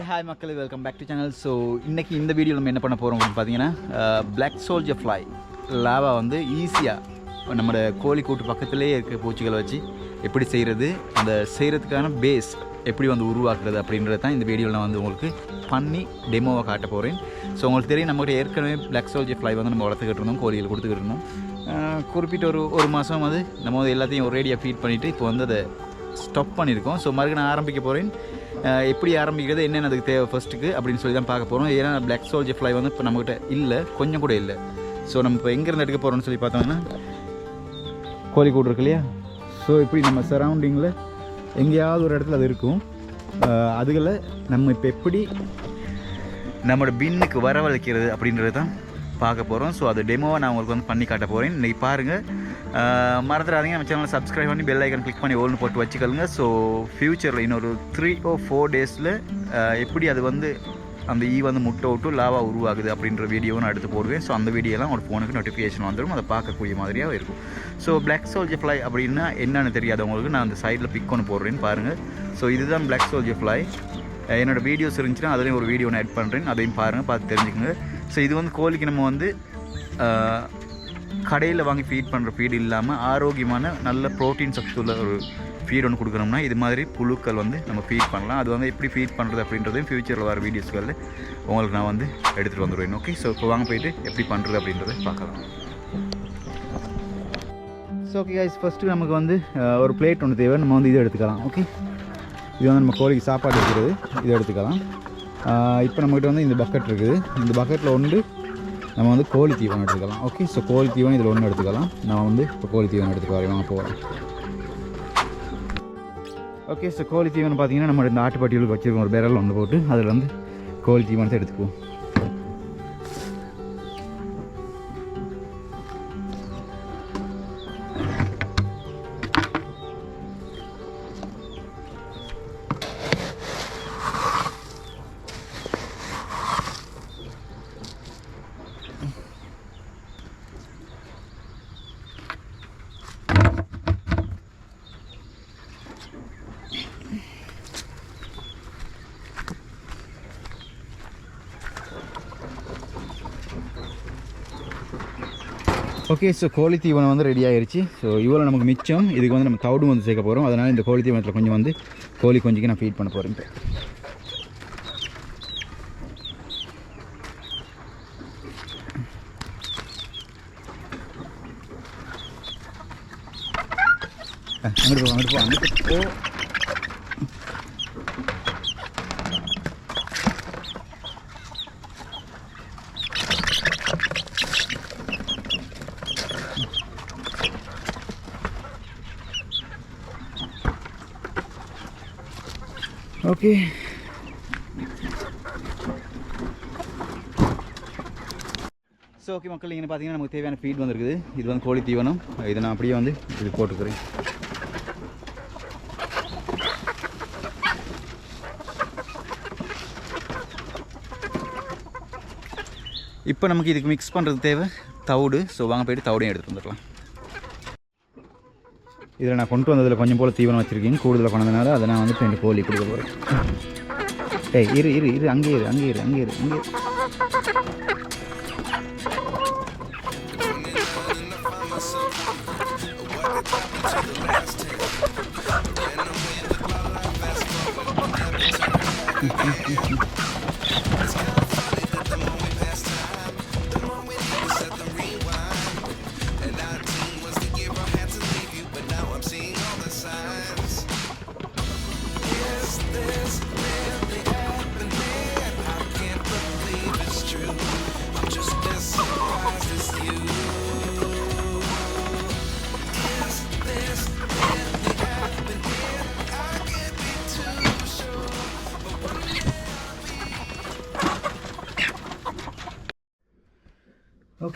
Hi மக்கள் welcome back to channel so இன்றைக்கி இந்த வீடியோ நம்ம என்ன பண்ண போகிறோம் அப்படின்னு பார்த்தீங்கன்னா பிளாக் சோல்ஜர் ஃப்ளை லாவா வந்து ஈஸியாக நம்மளோட கோழிக்கூட்டு பக்கத்துலேயே இருக்க பூச்சிகளை வச்சு எப்படி செய்கிறது அந்த செய்கிறதுக்கான பேஸ் எப்படி வந்து உருவாக்குறது அப்படின்றது தான் இந்த வீடியோவில் நான் வந்து உங்களுக்கு பண்ணி டெமோவை காட்ட போகிறேன் ஸோ உங்களுக்கு தெரியும் நம்மகிட்ட ஏற்கனவே பிளாக் சோல்ஜர் ஃப்ளை வந்து நம்ம வளர்த்துக்கிட்டு இருந்தோம் கோழிகள் கொடுத்துக்கிட்டு இருந்தோம். குறிப்பிட்ட ஒரு ஒரு மாதம் வந்து நம்ம வந்து எல்லாத்தையும் ஒரேடியாக ஃபீட் பண்ணிவிட்டு இப்போ வந்து அதை ஸ்டாப் பண்ணியிருக்கோம். ஸோ மறுபடியும் நான் ஆரம்பிக்க போகிறேன் எப்படி ஆரம்பிக்கிறது என்னென்ன அதுக்கு தேவை ஃபஸ்ட்டுக்கு அப்படின்னு சொல்லி தான் பார்க்க போகிறோம் ஏன்னா பிளாக் சோல்ஜர் ஃப்ளை வந்து இப்போ நம்மகிட்ட இல்லை கொஞ்சம் கூட இல்லை. ஸோ நம்ம இப்போ எங்கேருந்து எடுக்க போகிறோம்னு சொல்லி பார்த்தோம்னா கோழிக்கூடு இருக்கு இல்லையா? ஸோ இப்படி நம்ம சரௌண்டிங்கில் எங்கேயாவது ஒரு இடத்துல அது இருக்கும். அதுகளை நம்ம இப்போ எப்படி நம்மளோட பின்னுக்கு வரவழைக்கிறது அப்படின்றது தான் பார்க்க போகிறோம் ஸோ அது டெமோவை நான் உங்களுக்கு வந்து பண்ணி காட்ட போகிறேன் இன்றைக்கி பாருங்கள் மறந்துடாதீங்க. நம்ம சேனலை சப்ஸ்கிரைப் பண்ணி பெல் ஐக்கன் கிளிக் பண்ணி ஓல்னு போட்டு வச்சுக்கோங்க. ஸோ ஃப்யூச்சரில் இன்னொரு த்ரீ ஓ ஃபோர் டேஸில் எப்படி அது வந்து அந்த ஈ வந்து முட்டை விட்டு லாவா உருவாகுது அப்படின்ற வீடியோவை நான் எடுத்து போடுவேன். ஸோ அந்த வீடியோலாம் உங்களோட ஃபோனுக்கு நோட்டிஃபிகேஷன் வந்துடும் அதை பார்க்கக்கூடிய மாதிரியாக இருக்கும். ஸோ பிளாக் சோல்ஜர் ஃப்ளை அப்படின்னா என்னென்னு தெரியாதவங்களுக்கு நான் அந்த சைடில் பிக் ஒன்று போடுறேன்னு பாருங்கள் ஸோ இதுதான் பிளாக் சோல்ஜர் ஃப்ளை என்னோட வீடியோஸ் இருந்துச்சுன்னா அதுலேயும் ஒரு வீடியோ நான் ஆட் பண்ணுறேன் அதையும் பாருங்கள் பார்த்து தெரிஞ்சுக்கோங்க. ஸோ இது வந்து கோழிக்கு நம்ம வந்து கடையில் வாங்கி ஃபீட் பண்ணுற ஃபீட் இல்லாமல் ஆரோக்கியமான நல்ல ப்ரோட்டீன் சத்துள்ள ஒரு ஃபீட் ஒன்று கொடுக்குறோம்னா இது மாதிரி புழுக்கள் வந்து நம்ம ஃபீட் பண்ணலாம். அது வந்து எப்படி ஃபீட் பண்ணுறது அப்படின்றதையும் ஃப்யூச்சரில் வர வீடியோஸ்களில் உங்களுக்கு நான் வந்து எடுத்துகிட்டு வந்துடுவேன் ஓகே ஸோ இப்போ வாங்க போயிட்டு எப்படி பண்ணுறது அப்படின்றத பார்க்கலாம். ஸோ ஓகே கைஸ் ஃபஸ்ட்டு நமக்கு வந்து ஒரு பிளேட் ஒன்று தேவை. நம்ம வந்து இதை எடுத்துக்கலாம். ஓகே இது வந்து நம்ம கோழிக்கு சாப்பாடு வைக்கிறது இதை எடுத்துக்கலாம். இப்போ நம்மகிட்ட வந்து இந்த பக்கெட் இருக்குது. இந்த பக்கெட்டில் ஒன்று நம்ம வந்து கோழி தீவனம் எடுத்துக்கலாம். ஓகே ஸோ கோழி தீவனம் இதில் ஒன்று எடுத்துக்கலாம். நான் வந்து இப்போ கோழி தீவனம் எடுத்துக்க வரேன். வாங்க போகிறேன் ஓகே ஸோ கோழி தீவனம் பார்த்தீங்கன்னா நம்ம இந்த ஆட்டுப்பட்டிகளுக்கு வச்சுருக்கோம் ஒரு பேரல் ஒன்று போட்டு அதில் வந்து கோழி தீவனத்தை எடுத்துக்குவோம். ஓகே ஸோ கோழி தீவனம் வந்து ரெடி ஆயிடுச்சு ஸோ இவ்வளோ நமக்கு மிச்சம். இதுக்கு வந்து நம்ம தவிடும் வந்து சேர்க்க போகிறோம் அதனால் இந்த கோழி தீவனத்தில் கொஞ்சம் வந்து கோழி கொஞ்சிக்கு நான் ஃபீட் பண்ண போகிறேன் இப்போ. அங்கிட்டு போ அங்கிட்டு போ அங்கிட்டு போ. ஓகே ஸோ ஓகே மக்கள் இங்கே பார்த்தீங்கன்னா நமக்கு தேவையான ஃபீட் வந்துருக்குது. இது வந்து கோழி தீவனம். இதை நான் அப்படியே வந்து இது போட்டுக்கிறேன். இப்போ நமக்கு இதுக்கு மிக்ஸ் பண்ணுறது தேவை. தவிடு. ஸோ வாங்க போயிட்டு தவிடையும் எடுத்துகிட்டு வந்துடலாம். இதில் நான் கொண்டு வந்ததில் கொஞ்சம் போல் தீவனம் வச்சுருக்கேன் கூடுதலாக கொண்டதுனால அதை நான் வந்து ரெண்டு கோழி கொடுக்க போகிறேன் ஏய் இரு இரு இரு அங்கே இரு அங்கே இரு அங்கே இரு அங்கே இரு.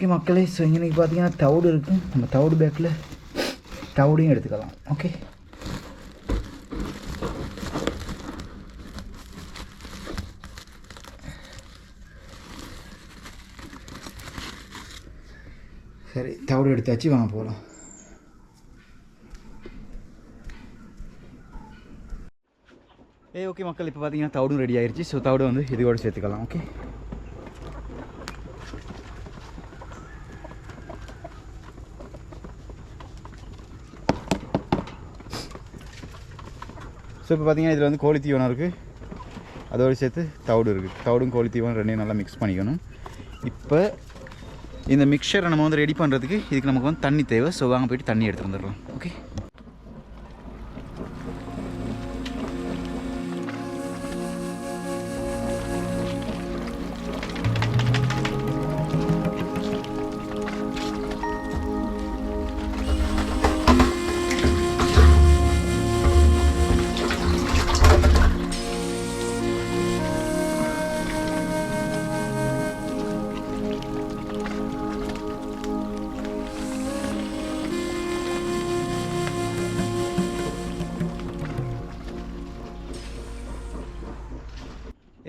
ஓகே மக்களே ஸோ இன்றைக்கி பார்த்தீங்கன்னா தவுடு இருக்குது நம்ம தவுடு பேக்கில் தவிடையும் எடுத்துக்கலாம். ஓகே? சரி தவிடு எடுத்தாச்சு வாங்க போகலாம் ஏ ஓகே மக்கள் இப்போ பார்த்தீங்கன்னா தவிடும் ரெடி ஆயிடுச்சு ஸோ தவிடு வந்து இதோடு சேர்த்துக்கலாம் ஓகே ஸோ இப்போ பார்த்தீங்கன்னா இதில் வந்து கோழி தீவனம் இருக்குது அதோடு சேர்த்து தவிடு இருக்குது தவிடும் கோழி தீவனம் ரெண்டையும் நல்லா மிக்ஸ் பண்ணிக்கணும். இப்போ இந்த மிக்சரை நம்ம வந்து ரெடி பண்ணுறதுக்கு இதுக்கு நமக்கு வந்து தண்ணி தேவை. ஸோ வாங்க போயிட்டு தண்ணி எடுத்து வந்துடலாம். ஓகே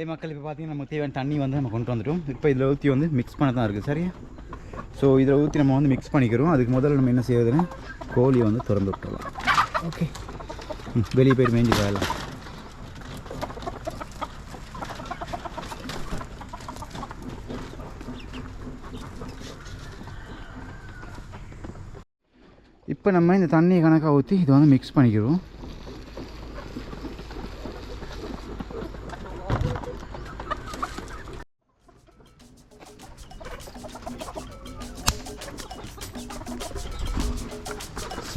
ஏ மக்கள் இப்போ பார்த்தீங்கன்னா நமக்கு தேவையான தண்ணி வந்து நம்ம கொண்டு வந்துட்டோம். இப்போ இதில் ஊற்றி வந்து மிக்ஸ் பண்ண தான் இருக்குது சரியா? ஸோ இதில் ஊற்றி நம்ம வந்து மிக்ஸ் பண்ணிக்கிறோம். அதுக்கு முதல்ல நம்ம என்ன செய்யறதுன்னா கோழியை வந்து திறந்து விட்டுறலாம். ஓகே ம், வெளியே போயிட்டு மேய்ஞ்சி வேலை இப்போ நம்ம இந்த தண்ணியை கணக்காக ஊற்றி இதை வந்து மிக்ஸ் பண்ணிக்கிறோம்.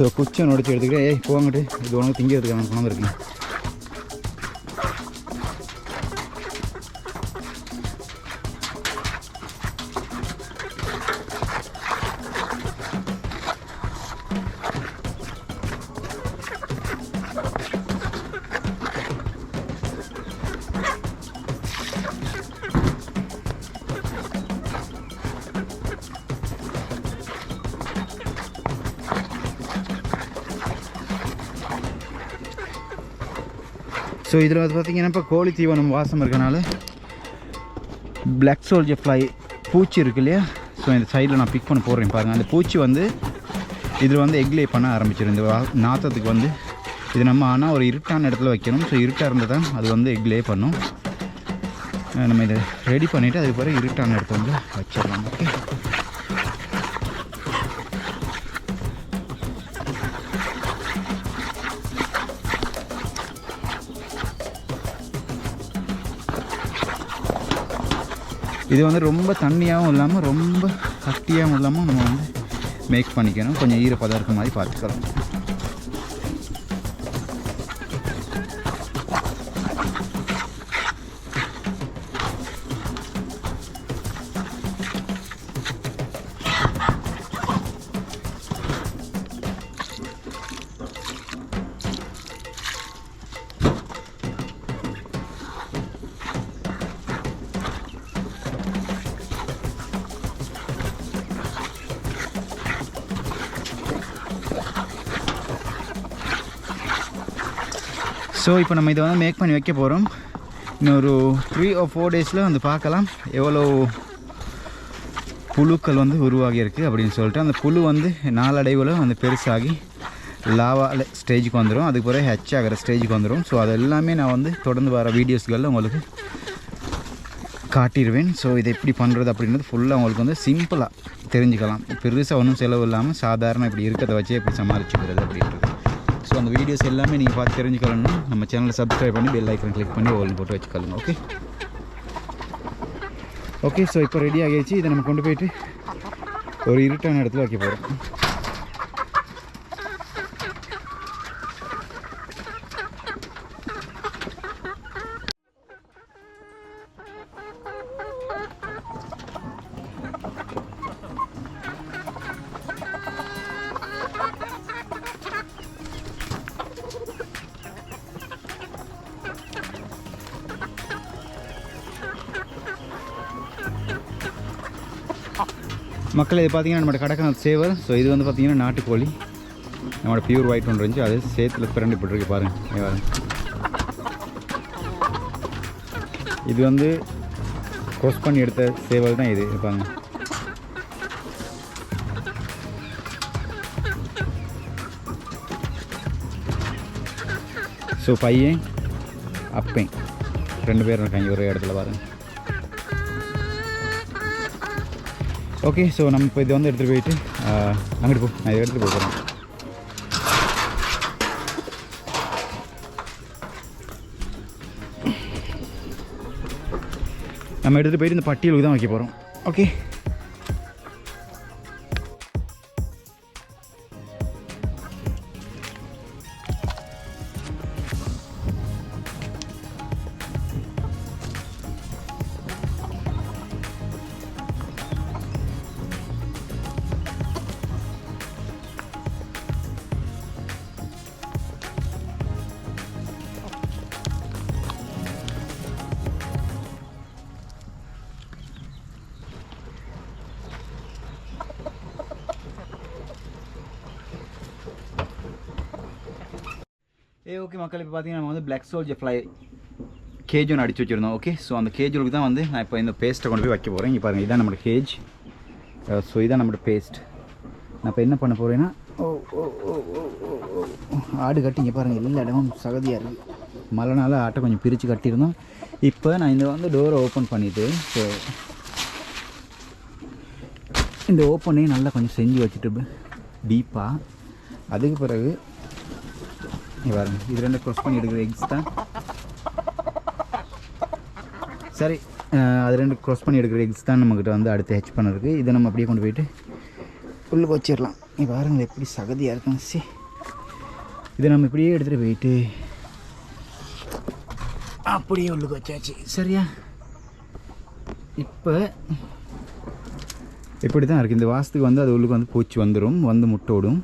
ஸோ குச்சி ஒன்று உடச்சி எடுத்துக்கிட்டு ஏய் போங்கட்டு இது உனக்கு திங்கிறதுக்கு அவன் கொண்டு இருக்கேன் ஸோ இதில் வந்து பார்த்திங்கன்னா இப்போ கோழி தீவனம் வாசம் இருக்கனால பிளாக் சோல்ஜர் ஃப்ளை பூச்சி இருக்கு இல்லையா? ஸோ இந்த சைடில் நான் பிக் பண்ண போடுறேன் பாருங்கள் அந்த பூச்சி வந்து இதில் வந்து எக்லே பண்ண ஆரம்பிச்சிடும் இந்த வா- நாத்தத்துக்கு வந்து இது நம்ம ஆனால் ஒரு இருட்டான இடத்துல வைக்கணும். ஸோ இருட்டாக இருந்தால் தான் அது வந்து எக்லே பண்ணும். நம்ம இதை ரெடி பண்ணிவிட்டு அதுக்கு பிறகு இருட்டான இடத்துல வந்து வச்சிடலாம். ஓகே இது வந்து ரொம்ப தண்ணியாகவும் இல்லாமல் ரொம்ப கட்டியாகவும் இல்லாமல் நம்ம வந்து மேக் பண்ணிக்கணும். கொஞ்சம் ஈரப்பதம் இருக்க மாதிரி பார்த்துக்கலாம். ஸோ இப்போ நம்ம இதை வந்து மேக் பண்ணி வைக்க போகிறோம் இன்னொரு த்ரீ ஆர் ஃபோர் டேஸில் வந்து பார்க்கலாம். எவ்வளோ புழுக்கள் வந்து உருவாகியிருக்கு அப்படின்னு சொல்லிட்டு அந்த புழு வந்து நாளடைவில் வந்து பெருசாகி லாவா ஸ்டேஜுக்கு வந்துடும் அதுக்கு பிறகு ஹெச் ஆகிற ஸ்டேஜுக்கு வந்துடும் ஸோ அது எல்லாமே நான் வந்து தொடர்ந்து வர வீடியோஸ்களில் உங்களுக்கு காட்டிடுவேன் ஸோ இதை எப்படி பண்ணுறது அப்படின்றது ஃபுல்லாக உங்களுக்கு வந்து சிம்பிளாக தெரிஞ்சுக்கலாம். பெருசாக ஒன்றும் செலவு இல்லாமல் சாதாரண இப்படி இருக்கிறத வச்சே எப்படி சமாளிச்சுக்கிறது அப்படின்றது. ஸோ அந்த வீடியோஸ் எல்லாமே நீங்கள் பார்த்து தெரிஞ்சுக்கலன்னா நம்ம சேனலை சப்ஸ்கிரைப் பண்ணி பெல் ஐக்கன் கிளிக் பண்ணி ஓல் போட்டு வச்சுக்கோங்க ஓகே ஓகே ஸோ இப்போ ரெடி ஆகிடுச்சு இதை நம்ம கொண்டு போயிட்டு ஒரு இருட்டான இடத்துல வைக்க போகிறோம் மக்கள் இது பார்த்தீங்கன்னா நம்மளோட கடற்கரை சேவர். ஸோ இது வந்து பார்த்தீங்கன்னா நாட்டுக்கோழி. நம்மளோட பியூர் ஒயிட் ஒன்று இருந்துச்சு. அது சேத்துல பிறண்டு போட்டுருக்கு பாருங்கள் பாருங்க. இது வந்து கொஸ் பண்ணி எடுத்த சேவல் தான் இது இருப்பாங்க ஸோ பையன் அப்பேன். ரெண்டு பேரும் இருக்காங்க ஒரே இடத்துல பாருங்கள் ஓகே ஸோ நம்ம இப்போ இது வந்து எடுத்துகிட்டு போயிட்டு அங்கிட்டு போ. நான் இதை எடுத்துகிட்டு போகிறேன் நம்ம எடுத்துகிட்டு போயிட்டு இந்த பட்டியலுக்கு தான் வைக்க போகிறோம் ஓகே ஏ ஓகே மக்கள் இப்போ பார்த்தீங்கன்னா நம்ம வந்து பிளாக் சோல்ஜர் ஃப்ளை கேஜ் ஒன்று அடிச்சு வச்சுருந்தோம் ஓகே ஸோ அந்த கேஜுக்கு தான் வந்து நான் இப்போ இந்த பேஸ்ட்டை கொண்டு போய் வைக்க போகிறேன் இங்கே பாருங்கள் இதான் நம்மளோட கேஜ் ஸோ uh, இதான் நம்மளோட பேஸ்ட் நான் இப்போ என்ன பண்ண போகிறேன்னா ஓ ஓ ஓ ஓ ஆடு கட்டி இங்கே பாருங்கள் எல்லா இடமும் சகதியாக இருக்குது நாளாக ஆட்டை கொஞ்சம் பிரித்து கட்டியிருந்தோம். இப்போ நான் இந்த வந்து டோரை ஓப்பன் பண்ணிவிட்டு ஸோ இந்த ஓப்பனையும் நல்லா கொஞ்சம் செஞ்சு வச்சுட்டு டீப்பாக அதுக்கு பிறகு பாருங்க இது ரெண்டு க்ளோஸ் பண்ணி எடுக்கிற எக்ஸ் தான். சரி அது ரெண்டு க்ளோஸ் பண்ணி எடுக்கிற எக்ஸ் தான் நம்மக்கிட்ட வந்து அடுத்து ஹெச் பண்ணிருக்கு இதை நம்ம அப்படியே கொண்டு போயிட்டு உள்ளுக்கு வச்சிடலாம். நீ பாருங்க எப்படி சகதியாக இருக்கும் சி. இதை நம்ம இப்படியே எடுத்துகிட்டு போயிட்டு அப்படியே உள்ளுக்கு வச்சாச்சு. சரியா? இப்போ இப்படி தான் இருக்குது இந்த வாசத்துக்கு வந்து அது உள்ளுக்கு வந்து பூச்சி வந்துடும் வந்து முட்டை விடும்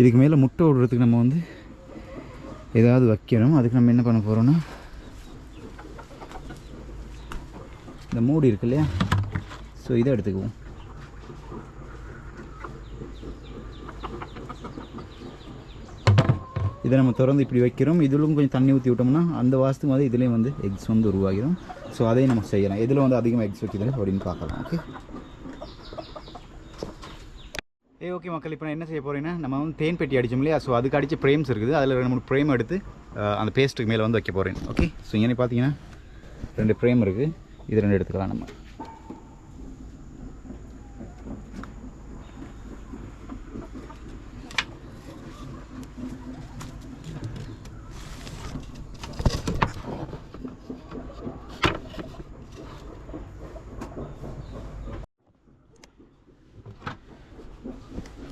இதுக்கு மேலே முட்டை விடுறதுக்கு நம்ம வந்து ஏதாவது வைக்கணும். அதுக்கு நம்ம என்ன பண்ண போகிறோம்னா இந்த மூடி இருக்கு இல்லையா? ஸோ இதை எடுத்துக்குவோம். இதை நம்ம திறந்து இப்படி வைக்கிறோம். இதிலும் கொஞ்சம் தண்ணி ஊற்றி விட்டோம்னா அந்த வாசத்துக்கு வந்து இதுலேயும் வந்து எக்ஸ் வந்து உருவாகிடும். ஸோ அதையும் நம்ம செய்யலாம். இதில் வந்து அதிகமாக எக்ஸ் வைக்கிறது அப்படின்னு பார்க்கலாம். ஓகே ஏ ஓகே மக்கள் இப்போ நான் என்ன செய்ய போகிறேன்னா நம்ம வந்து தேன் பெட்டி அடிச்சோம் இல்லையா? ஸோ அதுக்கு அடித்த ஃப்ரேம்ஸ் இருக்குது. அதில் ரெண்டு மூணு ஃப்ரேம் எடுத்து அந்த பேஸ்ட்டுக்கு மேலே வந்து வைக்க போகிறேன் ஓகே ஸோ இங்கே பார்த்தீங்கன்னா ரெண்டு ஃப்ரேம் இருக்குது இது ரெண்டு எடுத்துக்கலாம் நம்ம.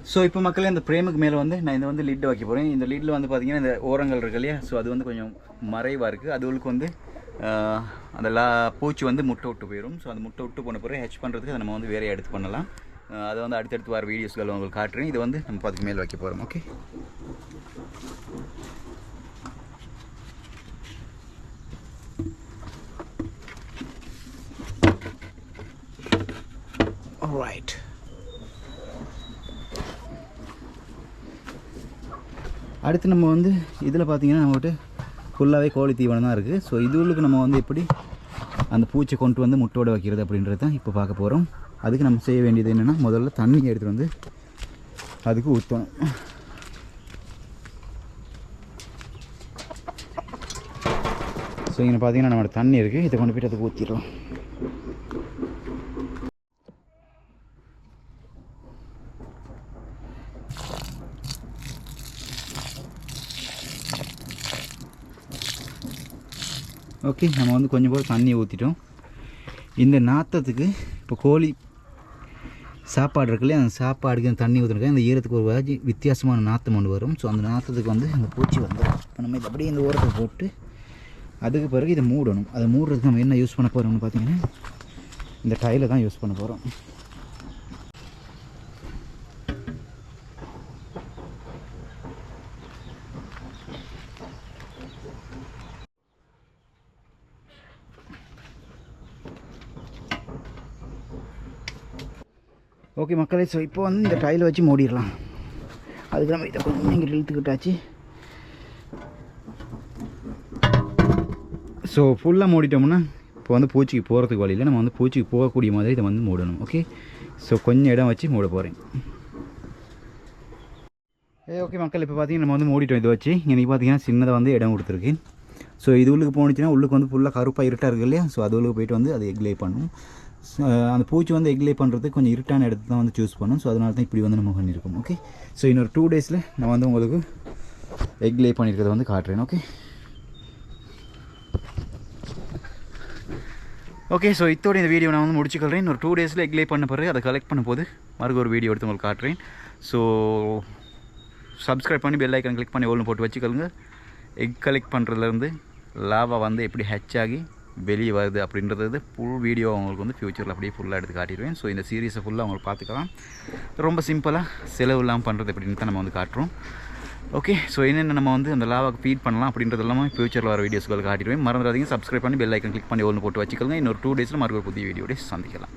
ஸோ இப்போ மக்களே இந்த ஃப்ரேமுக்கு மேலே வந்து நான் இந்த வந்து லிட் வைக்க போகிறேன் இந்த லிட்டில் வந்து பார்த்தீங்கன்னா இந்த ஓரங்கள் இருக்கு இல்லையா? ஸோ அது வந்து கொஞ்சம் மறைவாக இருக்குது அதுகளுக்கு வந்து ஆஹ், அந்த லா பூச்சி வந்து முட்டை விட்டு போயிடும் ஸோ அந்த முட்டை விட்டு போன பிறகு ஹெச் பண்ணுறதுக்கு அதை நம்ம வந்து வேறையாக எடுத்து பண்ணலாம். அதை வந்து அடுத்தடுத்து வர வீடியோஸ்கள் உங்களுக்கு காட்டுறேன். இது வந்து நம்ம அதுக்கு மேலே வைக்க போகிறோம் ஓகே ரைட் அடுத்து நம்ம வந்து இதில் பார்த்தீங்கன்னா நம்மகிட்ட ஃபுல்லாகவே கோழி தீவனம் தான் இருக்குது. ஸோ இதுகளுக்கு நம்ம வந்து எப்படி அந்த பூச்சி கொண்டு வந்து முட்டோட வைக்கிறது அப்படின்றது தான் இப்போ பார்க்க போகிறோம் அதுக்கு நம்ம செய்ய வேண்டியது என்னென்னா முதல்ல தண்ணி எடுத்துகிட்டு வந்து அதுக்கு ஊற்றணும் ஸோ இங்கே பார்த்தீங்கன்னா நம்மளோட தண்ணி இருக்குது இதை கொண்டு போயிட்டு அதுக்கு ஊற்றிடுறோம் ஓகே நம்ம வந்து கொஞ்சம் போல் தண்ணி ஊற்றிட்டோம் இந்த நாற்றத்துக்கு இப்போ கோழி சாப்பாடு இருக்குல்லையே அந்த சாப்பாடுக்கு அந்த தண்ணி ஊற்றுறதுக்கு அந்த ஈரத்துக்கு ஒரு வாஜி வித்தியாசமான நாற்றம் ஒன்று வரும். ஸோ அந்த நாற்றத்துக்கு வந்து அந்த பூச்சி வந்துடும் இப்போ நம்ம இதை அப்படியே இந்த ஓரத்தை போட்டு அதுக்கு பிறகு இதை மூடணும். அதை மூடுறதுக்கு நம்ம என்ன யூஸ் பண்ண போகிறோம்னு பார்த்தீங்கன்னா இந்த டைலை தான் யூஸ் பண்ண போகிறோம் ஓகே மக்களே ஸோ இப்போ வந்து இந்த டைலை வச்சு மூடிடலாம். அதுக்கு நம்ம இதை கொஞ்சம் இங்கிட்ட இழுத்துக்கிட்டாச்சு ஸோ ஃபுல்லாக மூடிட்டோம்னா இப்போ வந்து பூச்சிக்கு போகிறதுக்கு வழியில் நம்ம வந்து பூச்சிக்கு போகக்கூடிய மாதிரி இதை வந்து மூடணும் ஓகே ஸோ கொஞ்சம் இடம் வச்சு மூட போகிறேன் ஏ ஓகே மக்கள் இப்போ பார்த்தீங்கன்னா நம்ம வந்து மூடிட்டோம் இதை வச்சு. இன்றைக்கி பார்த்தீங்கன்னா சின்னதாக வந்து இடம் கொடுத்துருக்கு. ஸோ இது உள்ளுக்கு போணுச்சுன்னா உள்ளுக்கு வந்து ஃபுல்லாக கருப்பாக இருட்டாக இருக்குது இல்லையா? ஸோ அது உள்ளுக்கு போயிட்டு வந்து அது எக்லே பண்ணும் அந்த பூச்சி வந்து எக்லே பண்ணுறதுக்கு கொஞ்சம் இருட்டான இடத்த தான் வந்து சூஸ் பண்ணும். ஸோ அதனால தான் இப்படி வந்து நம்ம பண்ணியிருக்கோம் ஓகே ஸோ இன்னொரு டூ டேஸில் நான் வந்து உங்களுக்கு எக்லே பண்ணியிருக்கிறத வந்து காட்டுறேன் ஓகே ஓகே ஸோ இத்தோட இந்த வீடியோ நான் வந்து முடிச்சுக்கிறேன் இன்னொரு டூ டேஸில் எக்லே பண்ண பிறகு அதை கலெக்ட் பண்ண போது மறுக்க ஒரு வீடியோ எடுத்து உங்களுக்கு காட்டுறேன். ஸோ சப்ஸ்கிரைப் பண்ணி பெல் ஐக்கன் கிளிக் பண்ணி ஒன்று போட்டு வச்சுக்கோங்க எக் கலெக்ட் பண்ணுறதுலேருந்து லாவா வந்து எப்படி ஹெச் ஆகி வெளியே வருது அப்படின்றது ஃபுல் வீடியோ அவங்களுக்கு வந்து ஃப்யூச்சரில் அப்படியே ஃபுல்லாக எடுத்து காட்டிடுவேன். ஸோ இந்த சீரீஸை ஃபுல்லாக அவங்களுக்கு பார்த்துக்கலாம். ரொம்ப சிம்பிளாக செலவு இல்லாமல் பண்ணுறது எப்படின்னு தான் நம்ம வந்து காட்டுறோம். ஓகே ஸோ என்னென்ன நம்ம வந்து அந்த லாவாக்கு ஃபீட் பண்ணலாம் அப்படின்றது எல்லாமே ஃபியூச்சரில் வர வீடியோஸ்கள் காட்டிடுவேன். மறந்துடாதீங்க சப்ஸ்கிரைப் பண்ணி பெல் ஐக்கன் கிளிக் பண்ணி ஒன்று போட்டு வச்சுக்கோங்க. இன்னொரு டூ டேஸில் மறுபடியும் புதிய வீடியோட சந்திக்கலாம்.